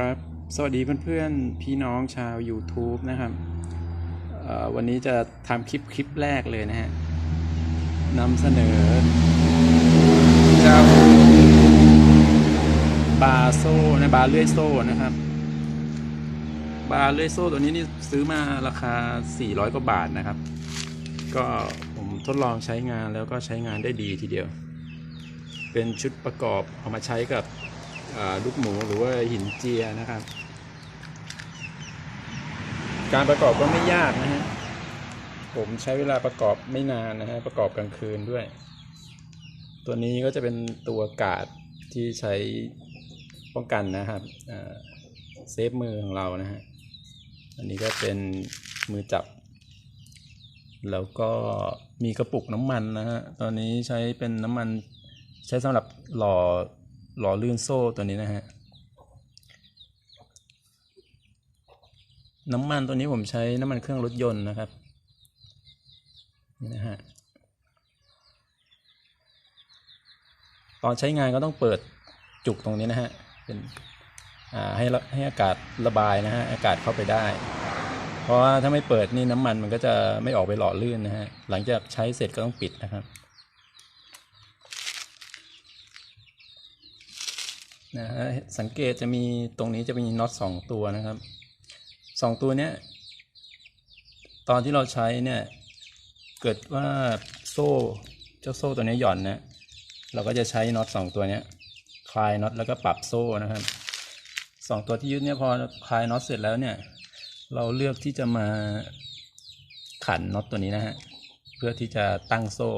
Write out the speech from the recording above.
ครับ สวัสดีเพื่อนๆ พี่น้องชาว YouTube นะครับ วันนี้จะทำคลิปคลิปแรกเลยนะฮะนำเสนอเจ้าบาโซ่นะบาเลื่อยโซ่นะครับ บาเลื่อยโซ่ตัวนี้นี่ซื้อมาราคา 400 กว่าบาทนะครับ ก็ผมทดลองใช้งานแล้วก็ใช้งานได้ดีทีเดียว เป็นชุดประกอบเอามาใช้กับ ลูกหมูหรือว่าหินเจียนะครับ การประกอบก็ไม่ยากนะฮะผมใช้เวลาประกอบไม่นานนะฮะประกอบกลางคืนด้วย ตัวนี้ก็จะเป็นตัวกาดที่ใช้ป้องกันนะครับเซฟมือของเรานะฮะอันนี้ก็เป็นมือจับ แล้วก็มีกระปุกน้ำมันนะฮะตอนนี้ใช้เป็นน้ำมันใช้สำหรับหล่อ หล่อลื่นโซ่ตัวนี้นะฮะ น้ำมันตัวนี้ผมใช้น้ำมันเครื่องรถยนต์นะครับ นี่นะฮะ ตอนใช้งานก็ต้องเปิดจุกตรงนี้นะฮะ เป็นอ่าให้ระให้อากาศระบายนะฮะ อากาศเข้าไปได้ เพราะว่าถ้าไม่เปิดนี่น้ำมันมันก็จะไม่ออกไปหล่อลื่นนะฮะ หลังจากใช้เสร็จก็ต้องปิดนะครับ นะฮะสังเกตจะมีตรงนี้จะมีน็อตสองตัวนะครับสองตัวเนี้ยตอนที่เราใช้เนี่ยเกิดว่าโซ่เจ้าโซ่ตัวนี้หย่อนนะเราก็จะใช้น็อตสองตัวเนี้ยคลายน็อตแล้วก็ปรับโซ่นะครับสองตัวที่ยึดเนี่ยพอคลายน็อตเสร็จแล้วเนี่ยเราเลือกที่จะมาขันน็อตตัวนี้นะฮะเพื่อที่จะตั้งโซ่